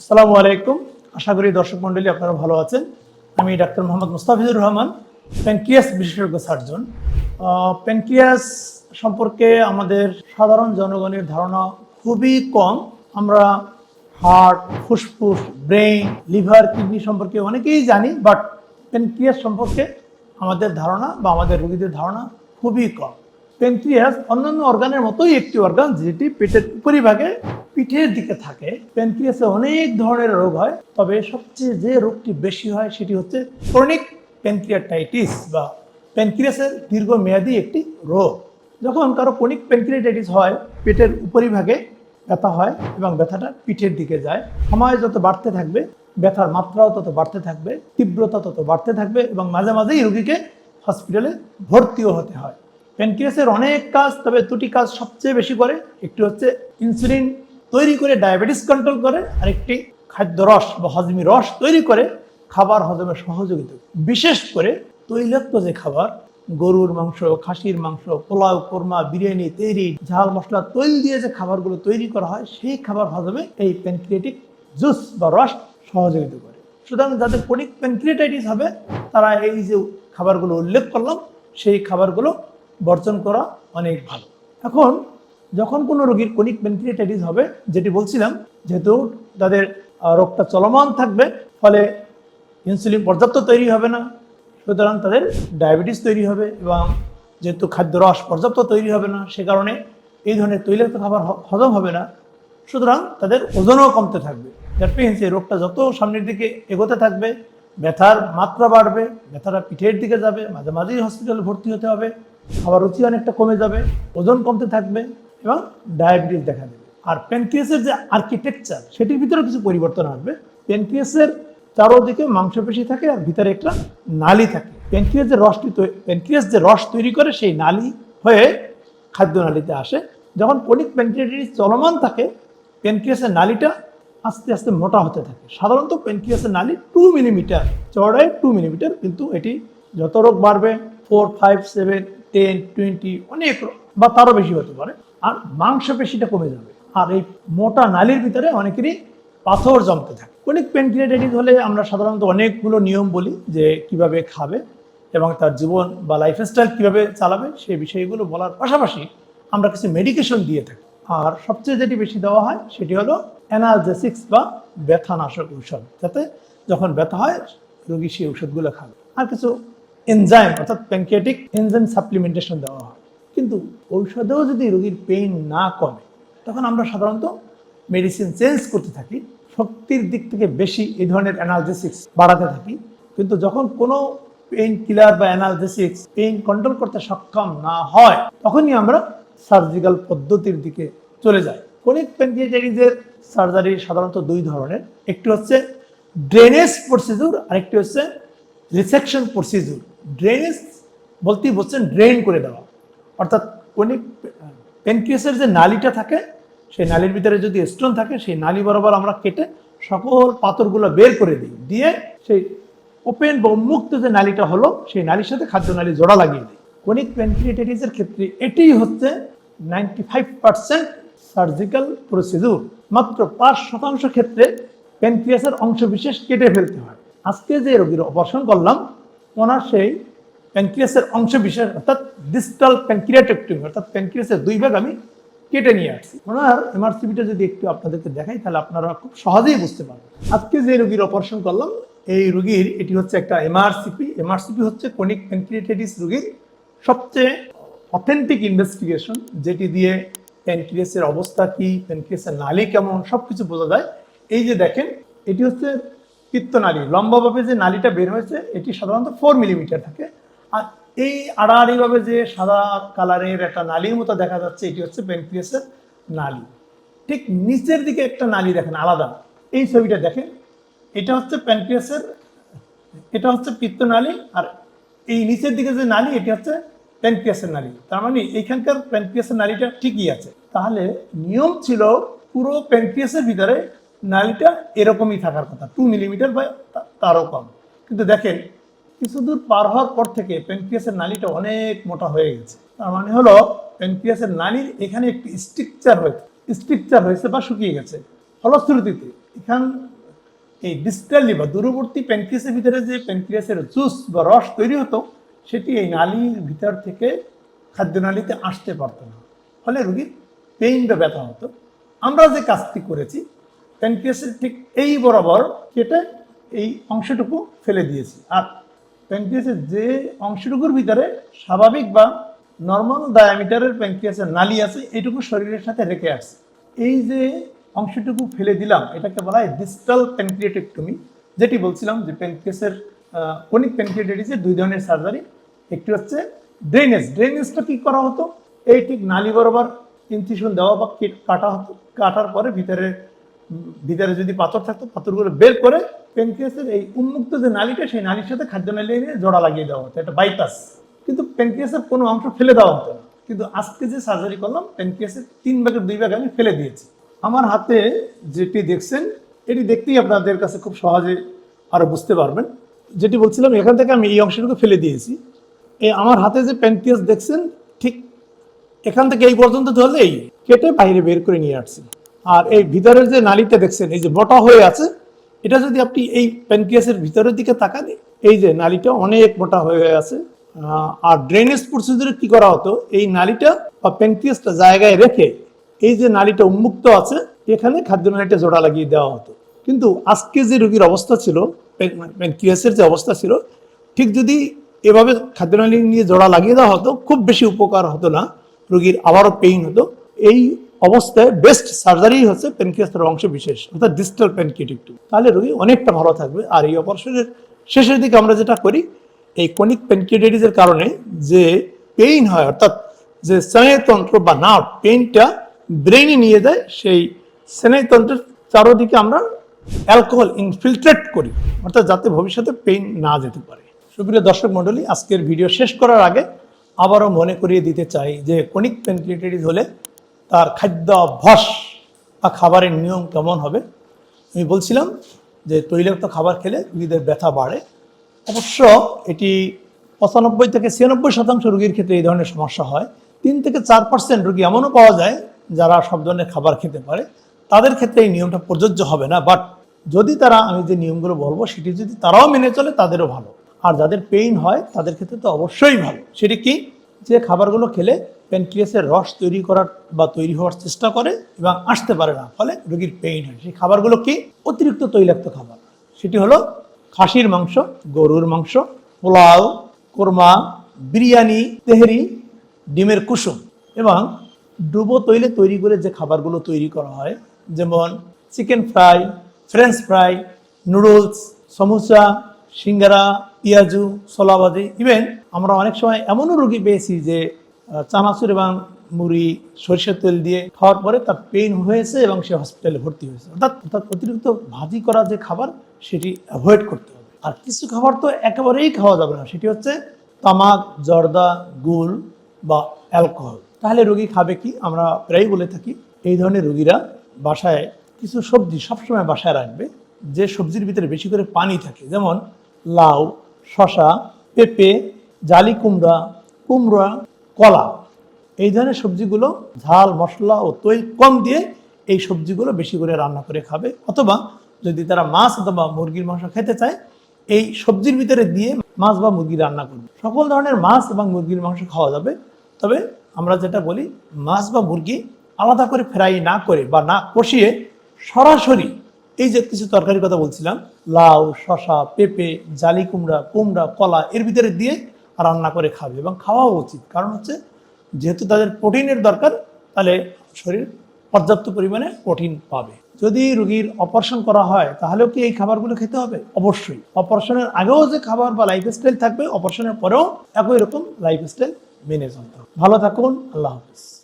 আসসালামু আলাইকুম। আশা করি দর্শক মণ্ডলী আপনারা ভালো আছেন। আমি ডাক্তার মোহাম্মদ মুস্তাফিজুর রহমান, প্যানক্রিয়াস বিশেষজ্ঞ সার্জন। প্যানক্রিয়াস সম্পর্কে আমাদের সাধারণ জনগণের ধারণা খুবই কম। আমরা হার্ট, ফুসফুস, ব্রেইন, লিভার, কিডনি সম্পর্কে অনেকেই জানি, বাট প্যানক্রিয়াস সম্পর্কে আমাদের ধারণা বা আমাদের রোগীদের ধারণা খুবই কম। প্যানক্রিয়াস অন্যান্য অর্গানের মতোই একটি অর্গান, যেটি পেটের উপরিভাগে পিঠের দিকে থাকে। প্যানক্রিয়াসে অনেক ধরনের রোগ হয়, তবে সবচেয়ে যে রোগটি বেশি হয় সেটি হচ্ছে ক্রনিক প্যানক্রিয়াটাইটিস বা প্যানক্রিয়াসের দীর্ঘমেয়াদী একটি রোগ। যখন কারও ক্রনিক প্যানক্রিয়াটাইটিস হয়, পেটের উপরিভাগে ব্যথা হয় এবং ব্যথাটা পিঠের দিকে যায়। সময় যত বাড়তে থাকবে, ব্যথার মাত্রাও তত বাড়তে থাকবে, তীব্রতা তত বাড়তে থাকবে এবং মাঝে মাঝেই রোগীকে হসপিটালে ভর্তিও হতে হয়। প্যানক্রিয়াসের অনেক কাজ, তবে দুটি কাজ সবচেয়ে বেশি করে। একটি হচ্ছে ইনসুলিন তৈরি করে ডায়াবেটিস কন্ট্রোল করে, আরেকটি খাদ্য রস বা হজমি রস তৈরি করে খাবার হজমে সহযোগিতা। বিশেষ করে তৈলাক্ত যে খাবার, গরুর মাংস, খাসির মাংস, পোলাও, কোরমা, বিরিয়ানি তৈরি ঝাল মশলা, তৈল দিয়ে যে খাবারগুলো তৈরি করা হয়, সেই খাবার হজমে এই প্যানক্রিয়েটিক জুস বা রস সহযোগিতা করে সুতরাং যাদের ক্রনিক প্যানক্রিয়েটাইটিস হবে, তারা এই যে খাবারগুলো উল্লেখ করলাম, সেই খাবারগুলো বর্জন করা অনেক ভালো এখন যখন কোনো রোগীর ক্রনিক প্যানক্রিয়েটাইটিস হবে, যেটি বলছিলাম, যেহেতু তাদের রোগটা চলমান থাকবে, ফলে ইনসুলিন পর্যাপ্ত তৈরি হবে না, সুতরাং তাদের ডায়াবেটিস তৈরি হবে এবং যেহেতু খাদ্য রস পর্যাপ্ত তৈরি হবে না, সে কারণে এই ধরনের তৈলাক্ত খাবার হজম হবে না, সুতরাং তাদের ওজনও কমতে থাকবে। মিনস এই রোগটা যত সামনের দিকে এগোতে থাকবে, ব্যথার মাত্রা বাড়বে, ব্যথাটা পিঠের দিকে যাবে মাঝে মাঝেই হসপিটালে ভর্তি হতে হবে, খাবার রুচি অনেকটা কমে যাবে, ওজন কমতে থাকবে এবং ডায়াবেটিস দেখা দেবে। আর প্যানক্রিয়াসের যে আর্কিটেকচার সেটির ভিতরে কিছু পরিবর্তন আসবে। প্যানক্রিয়াসের চারোদিকে মাংসপেশি থাকে আর ভিতরে একটা নালি থাকে। প্যানক্রিয়াস যে রসটি প্যানক্রিয়াস যে রস তৈরি করে, সেই নালি হয়ে খাদ্য নালীতে আসে। যখন কোনিক প্যানক্রিয়াটিস চলমান থাকে প্যানক্রিয়াসের নালিটা আস্তে আস্তে মোটা হতে থাকে। সাধারণত প্যানক্রিয়াসের নালি টু মিলিমিটার চড়ায় টু মিলিমিটার কিন্তু এটি যত রোগ বাড়বে four five seven ten twenty অনেক বা তারও বেশি হতে পারে। আর মাংসপেশিটা কমে যাবে। আর এই মোটা নালীর ভিতরে অনেকেরই পাথর জমতে থাকে। কোনিক প্যানক্রিয়াটাইটিস হলে আমরা সাধারণত অনেকগুলো নিয়ম বলি যে কীভাবে খাবে এবং তার জীবন বা লাইফস্টাইল কীভাবে চালাবে সেই বিষয়গুলো বলার পাশাপাশি আমরা কিছু মেডিকেশন দিয়ে থাকি। আর সবচেয়ে যেটি বেশি দেওয়া হয় সেটি হলো অ্যানালজেসিক্স বা ব্যথানাশক ঔষধ। যাতে যখন ব্যথা হয়, রোগী সেই ওষুধগুলো খাবে। আর কিছু এনজাইম অর্থাৎ প্যানক্রিয়াটিক এনজাইম সাপ্লিমেন্টেশন দেওয়া হয়। কিন্তু ঔষধেও যদি রোগীর পেইন না কমে, তখন আমরা সাধারণত মেডিসিন চেঞ্জ করতে থাকি, শক্তির দিক থেকে বেশি এই ধরনের অ্যানালজেসিক্স বাড়াতে থাকি। কিন্তু যখন কোনো পেইন কিলার বা অ্যানালজেসিক্স পেইন কন্ট্রোল করতে সক্ষম না হয়, তখনই আমরা সার্জিক্যাল পদ্ধতির দিকে চলে যাই। কোনিক প্যানক্রিয়াটাইটিসের সার্জারি সাধারণত দুই ধরনের, একটি হচ্ছে ড্রেনেজ প্রসিডিউর আরেকটি হচ্ছে রিসেকশন প্রসিডিউর ড্রেনেজ বলতেই বলছেন ড্রেন করে দেওয়া। অর্থাৎ কোনিক প্যানক্রিয়াসের যে নালিটা থাকে, সেই নালির ভিতরে যদি স্টোন থাকে, সেই নালি বরাবর আমরা কেটে সকল পাথরগুলো বের করে দিই। দিয়ে সেই ওপেন বা উন্মুক্ত যে নালিটা হলো, সেই নালির সাথে খাদ্য নালী জোড়া লাগিয়ে দিই। কোনিক প্যানক্রিয়েটাইটিসের ক্ষেত্রে এটিই হচ্ছে ninety five percent surgical procedure মাত্র পাঁচ শতাংশ ক্ষেত্রে প্যানক্রিয়াসের অংশ বিশেষ কেটে ফেলতে হয়। আজকে যে রোগীর অপারেশন করলাম, ওনার সেই প্যানক্রিয়াসের অংশ বিশেষ অর্থাৎ ডিস্টাল প্যানক্রিয়াটেক্টমি অর্থাৎ প্যানক্রিয়াসের দুই ভাগ আমি কেটে নিয়ে আসছি। ওনার এমআরসিপিটা যদি একটু আপনাদেরকে দেখাই, তাহলে আপনারা খুব সহজেই বুঝতে পারবেন। আজকে যে রুগীর অপারেশন করলাম, এই রুগীর এটি হচ্ছে একটা এমআরসিপি এমআরসিপি হচ্ছে কোনিক প্যানক্রিয়েটাইটিস রুগীর সবচেয়ে অথেন্টিক ইনভেস্টিগেশন যেটি দিয়ে প্যানক্রিয়াসের অবস্থা কি প্যানক্রিয়াসের নালি কেমন সব কিছু বোঝা যায়। এই যে দেখেন, এটি হচ্ছে পিত্তনালী। লম্বাভাবে যে নালীটা বের হয়েছে, এটি সাধারণত ফোর মিলিমিটার থাকে। আর এই আড়াআড়িভাবে যে সাদা কালারের একটা নালীর মতো দেখা যাচ্ছে, এটি হচ্ছে প্যানক্রিয়াসের নালী। ঠিক নিচের দিকে একটা নালী দেখেন, আলাদা। এই ছবিটা দেখেন, এটা হচ্ছে প্যানক্রিয়াসের এটা হচ্ছে পিত্তনালী আর এই নিচের দিকে যে নালী, এটি হচ্ছে প্যানক্রিয়াসের নালী। তার মানে এইখানকার প্যানক্রিয়াসের নালীটা ঠিকই আছে। তাহলে নিয়ম ছিল পুরো প্যানক্রিয়াসের ভিতরে নালীটা এরকমই থাকার কথা টু মিলিমিটার বা তারও কম। কিন্তু দেখেন কিছু দূর পার হওয়ার পর থেকে প্যানক্রিয়াসের নালীটা অনেক মোটা হয়ে গেছে। তার মানে হলো প্যানক্রিয়াসের নালীর এখানে একটি স্ট্রিকচার হয়েছে স্ট্রিকচার হয়েছে বা শুকিয়ে গেছে। ফলশ্রুতিতে এখান এই ডিস্টালি বা দূরবর্তী প্যানক্রিয়াসের ভিতরে যে প্যানক্রিয়াসের জুস বা রস তৈরি হতো, সেটি এই নালীর ভিতর থেকে খাদ্যনালীতে আসতে পারতো না। ফলে রুগীর পেইন বা ব্যথা হতো। আমরা যে কাজটি করেছি প্যানক্রিয়াসের ঠিক এই বরাবর কেটে এই অংশটুকু ফেলে দিয়েছি। আর প্যানক্রিয়াসের যে অংশটুকুর ভিতরে স্বাভাবিক বা নর্মাল ডায়ামিটারের প্যানক্রিয়াসের নালি আছে এইটুকু শরীরের সাথে রেখে আসছে। এই যে অংশটুকু ফেলে দিলাম, এটাকে বলা হয় ডিস্টাল প্যানক্রিয়েটেক্টমি যেটি বলছিলাম যে প্যানক্রিয়াসের কনিক প্যানক্রিয়েটাইটিসের দুই ধরনের সার্জারি একটি হচ্ছে ড্রেনেজ ড্রেনেজটা কি করা হতো? এই ঠিক নালী বরাবর ইনসিশন দেওয়া বা কেট- হতো, কাটার পরে ভিতরে ভিতরে যদি পাথর থাকতো, পাথরগুলো বের করে প্যানক্রিয়াসের এই উন্মুক্ত যে নালীটা, সেই নালীর সাথে খাদ্য নালী নিয়ে জোড়া লাগিয়ে দেওয়া হতো, এটা বাইপাস কিন্তু প্যানক্রিয়াসের কোনো অংশ ফেলে দেওয়া হতো না। কিন্তু আজকে যে সার্জারি করলাম প্যানক্রিয়াসের তিন ভাগের দুই ভাগ আমি ফেলে দিয়েছি। আমার হাতে যেটি দেখছেন, এটি দেখতেই আপনাদের কাছে খুব সহজে আরও বুঝতে পারবেন। যেটি বলছিলাম, এখান থেকে আমি এই অংশটুকু ফেলে দিয়েছি। এই আমার হাতে যে প্যানক্রিয়াস দেখছেন, ঠিক এখান থেকে এই পর্যন্ত ধরলেই কেটে বাইরে বের করে নিয়ে আসছি। আর এই ভিতরের যে নালীটা দেখছেন, এই যে মোটা হয়ে আছে, এটা যদি আপনি এই প্যানক্রিয়াসের ভিতরের দিকে তাকান, এই যে নালীটা অনেক মোটা হয়ে আছে। আর ড্রেনেজ প্রসিডিউরে কি করা হতো? এই নালীটা বা প্যানক্রিয়াসটা জায়গায় রেখে এই যে নালীটা উন্মুক্ত আছে, এখানে খাদ্য নালীটা জোড়া লাগিয়ে দেওয়া হতো। কিন্তু আজকে যে রোগীর অবস্থা ছিল প্যানক্রিয়াসের যে অবস্থা ছিল, ঠিক যদি এভাবে খাদ্যনালী নিয়ে জোড়া লাগিয়ে দেওয়া হতো, খুব বেশি উপকার হতো না, রোগীর আবারও পেইন হতো। এই অবস্থায় বেস্ট সার্জারি হচ্ছে প্যানক্রিয়াসের অংশ বিশেষ, অর্থাৎ ডিস্টাল প্যানক্রিয়েটিকটু তাহলে রোগী অনেকটা ভালো থাকবে। আর এই অপারেশনের শেষের দিকে আমরা যেটা করি, এই কনিক প্যানক্রিয়েটাইটিসের কারণে যে পেইন হয়, অর্থাৎ যে স্নায়ুতন্ত্র বা নার্ভ পেইনটা ব্রেইনে নিয়ে যায়, সেই স্নায়ুতন্ত্রের চারোদিকে আমরা অ্যালকোহল ইনফিলট্রেট করি, অর্থাৎ যাতে ভবিষ্যতে পেইন না যেতে পারে। সুপ্রিয় দর্শক মণ্ডলী, আজকের ভিডিও শেষ করার আগে আবারও মনে করিয়ে দিতে চাই যে কনিক প্যানক্রিয়েটাইটিস হলে তার খাদ্য অভ্যাস বা খাবারের নিয়ম কেমন হবে? আমি বলছিলাম যে তৈলাক্ত খাবার খেলে রুগীদের ব্যথা বাড়ে। অবশ্য এটি পঁচানব্বই থেকে ছিয়ানব্বই শতাংশ রুগীর ক্ষেত্রে এই ধরনের সমস্যা হয়। তিন থেকে চার পার্সেন্ট রুগী এমনও পাওয়া যায় যারা সব ধরনের খাবার খেতে পারে। তাদের ক্ষেত্রে এই নিয়মটা প্রযোজ্য হবে না। বাট যদি তারা, আমি যে নিয়মগুলো বলব, সেটি যদি তারাও মেনে চলে, তাদেরও ভালো। আর যাদের পেইন হয়, তাদের ক্ষেত্রে তো অবশ্যই ভালো। সেটি কি? যে খাবারগুলো খেলে প্যানক্রিয়াসের রস তৈরি করার বা তৈরি হওয়ার চেষ্টা করে এবং আসতে পারে না, ফলে রোগীর পেইন হয়। সেই খাবারগুলো কি? অতিরিক্ত তৈলাক্ত খাবার। সেটি হলো খাসির মাংস, গরুর মাংস, পোলাও, কোরমা, বিরিয়ানি, তেহরি, ডিমের কুসুম এবং ডুবো তৈলে তৈরি করে যে খাবারগুলো তৈরি করা হয়, যেমন chicken fry, French fry, noodles, samosa singara, পেঁয়াজু ছোলাবাজি ইভেন আমরা অনেক সময় এমনও রুগী পেয়েছি যে চানাচুর এবং মুড়ি, সরিষার তেল দিয়ে খাওয়ার পরে তার পেইন হয়েছে এবং সে হসপিটালে ভর্তি হয়েছে। অর্থাৎ অর্থাৎ অতিরিক্ত ভাজি করা যে খাবার, সেটি অ্যাভয়েড করতে হবে। আর কিছু খাবার তো একেবারেই খাওয়া যাবে না, সেটি হচ্ছে তামাক, জর্দা গুল বা অ্যালকোহল। তাহলে রোগী খাবে কি? আমরা প্রায়ই বলে থাকি, এই ধরনের রোগীরা বাসায় কিছু সবজি সবসময় বাসায় রাখবে, যে সবজির ভিতরে বেশি করে পানি থাকে। যেমন লাউ শশা পেঁপে, জালি কুমড়া কুমড়া, কলা। এই ধরনের সবজিগুলো ঝাল, মশলা ও তৈল কম দিয়ে এই সবজিগুলো বেশি করে রান্না করে খাবে। অথবা যদি তারা মাছ অথবা মুরগির মাংস খেতে চায়, এই সবজির ভিতরে দিয়ে মাছ বা মুরগি রান্না করবে। সকল ধরনের মাছ এবং মুরগির মাংস খাওয়া যাবে। তবে আমরা যেটা বলি, মাছ বা মুরগি আলাদা করে ফ্রাই না করে বা না কষিয়ে সরাসরি এই যে কিছু তরকারির কথা বলছিলাম, লাউ শশা পেঁপে, জালি কুমড়া কুমড়া, কলা, এর ভিতরে দিয়ে রান্না করে খাবে এবং খাওয়াও উচিত। কারণ হচ্ছে, যেহেতু তাদের প্রোটিনের দরকার, তাহলে শরীর পর্যাপ্ত পরিমাণে প্রোটিন পাবে। যদি রোগীর অপারেশন করা হয়, তাহলেও কি এই খাবারগুলো খেতে হবে? অবশ্যই। অপারেশনের আগেও যে খাবার বা লাইফস্টাইল থাকবে, অপারেশনের পরেও একই রকম লাইফস্টাইল মেনে চলতে হবে। ভালো থাকুন, আল্লাহ হাফিজ।